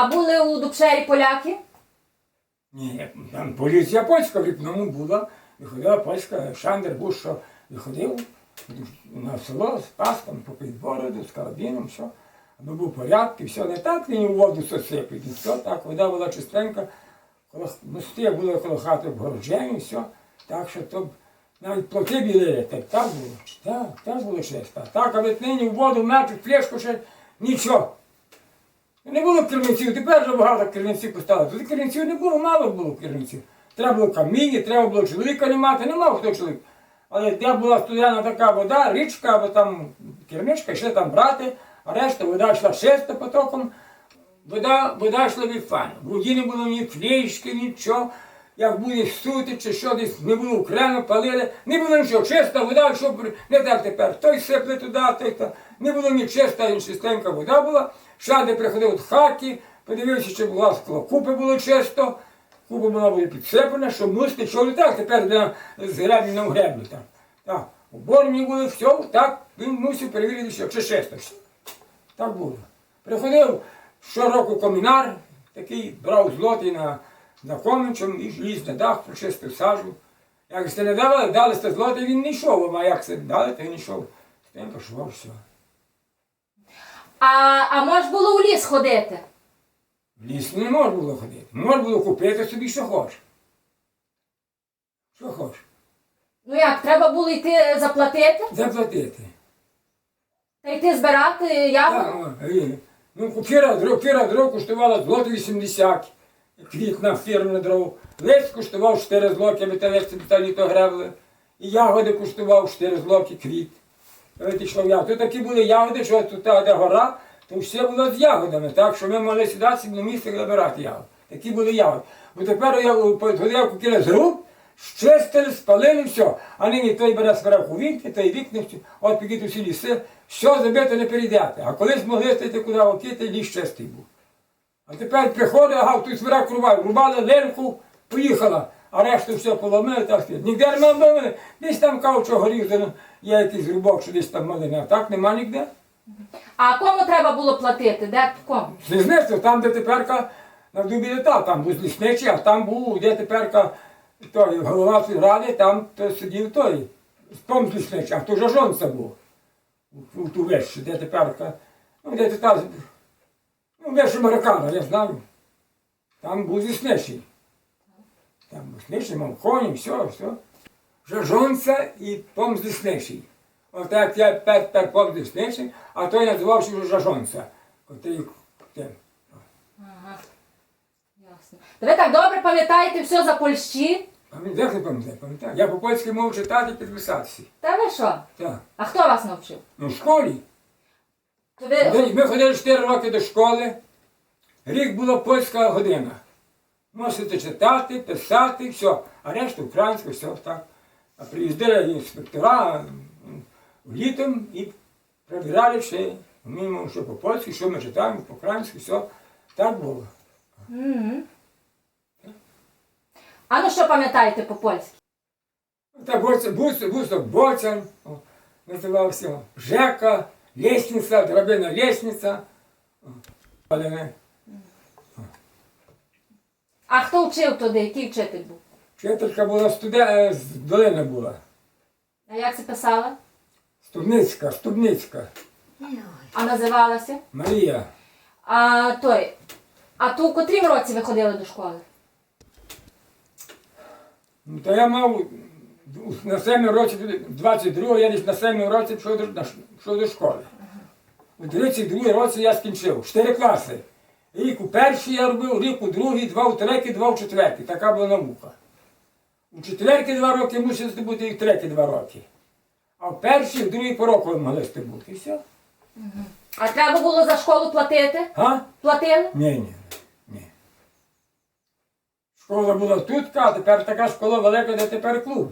А були у Дукшері поляки? Ні, там поліція польська в Ріпному була. Виходила польська, Шандер був, що виходив на село з паском, попід бороду, з карабіном, все. Аби був порядок, і все. Не так він у воду сосипить, і все, так, вода була чистенька, коло, мости були коло хати обгороджені, все. Так що то навіть плоти білили, так, так було. Так, так було чисто. Так, а від нині в воду м'ячу, флешку ще нічого. Не було керівниців, тепер вже багато керівниців поставили. Тут керівниців не було, мало було керівниців. Треба було каміння, треба було чоловіка не мати, не мав хто чоловік. Але де була студена така вода, річка, або там кермичка, йшли там брати, а решта вода йшла чисто потоком. Вода, вода йшла від фану. В воді не було ні флішки, нічого. Як буде сути чи що десь не було окремо, палили, не було нічого, чиста вода, що не так тепер. Той сипле туди, той то. Не було ні чиста, чистенька вода була. Шади приходив до хаті, подивився, чи була скло. Купи було чисто, купа була була підсипана, щоб мусити, що так, тепер де з греблі на греблі там. У борні було все, так, він мусив перевірити, що чи чисто. Так було. Приходив щороку комінар, такий брав злотий на, на комінчом і ліз на дах, прочистив сажу. Як сте не давали, дали сте злотий, він не йшов, а як це дали, то він йшов. Тим пішов, все. А, а може було у ліс ходити? В ліс не можна було ходити. Можна було купити собі, що хочеш. Що хочеш. Ну як, треба було йти заплатити Заплатити. та йти збирати ягоду? Так, і, ну, купіра дров, купіра дров коштувала злоти 80, квітна фірмна дров. Лист коштував 4 злоки, аби те лист та літо гребли. І ягоди коштував 4 злоки квіт. Йшов ягоди. Тут такі були ягоди, що тут та, де гора, то все було з ягодами, так, що ми могли сюди на місце забирати ягоди. Такі були ягоди. Бо тепер я ходив купили з рук, щистили, спалили, все. А нині той бере збирав у вікні, той вікни, от підіть усі ліси, все забито не перейдете. А колись могли стати куди окити, ліс чистий був. А тепер приходить, ага, хтось збирав рубав, рубали линку, поїхала, а решту все поломили, так сказати. Ніде не мали, десь там кавчо горів, де є якийсь рубок, що десь там мали, а так нема ніде. А кому треба було платити? Де кому? Слізництво, там, де теперка на дубі літав, там був лісничий, а там був, де теперка той, голова ради, там то сидів той, том лісничий, а то жажонця був. У, ту вещу, де теперка, ну, де та, ну, вещу Мароккана, я знаю. Там був лісничий. Там лісничий, мав коні, все, все. Жажонця і том лісничий. От як я пер, пер пом лісничий, а той називався вже жажонця. Отий, тим. Ага. Ясно. Та ви так добре пам'ятаєте все за Польщі? Пам'ятаю, не пам'ятаю, пам'ятаю. Я по польськи можу читати і підписатися. Та ви що? Так. А хто вас навчив? Ну, в школі. То ви... Ми ходили 4 роки до школи. Рік була польська година. Мусите читати, писати, все. А решта українська, все так. А приїздили інспектора літом і перевіряли, чи вміємо, що по-польськи, що ми читаємо, по-українськи, все. Так було. Мгм. А ну що пам'ятаєте по-польськи? Та боця, бус, бусок боцян, називався, Жека, лестниця, драбина лестниця. О, Але не. А хто вчив туди? Який вчитель був? Вчителька була студент, з долини була. А як це писала? Студницька, Студницька, А називалася? Марія. А той. А то у котрім році ви ходили до школи? Ну, то я мав на 7 році, 22 я десь на 7 році пішов до, пішов до школи. У 32 році я скінчив. 4 класи. Рік у першій я робив, рік у другій, два у третій, два у четвертій. Така була наука. У четвертій два роки мусили здобути і в третій два роки. А в першій, в другій по року могли здобути. І все. А треба було за школу платити? А? Платили? Ні, ні, ні. Школа була тут, а тепер така школа велика, де тепер клуб.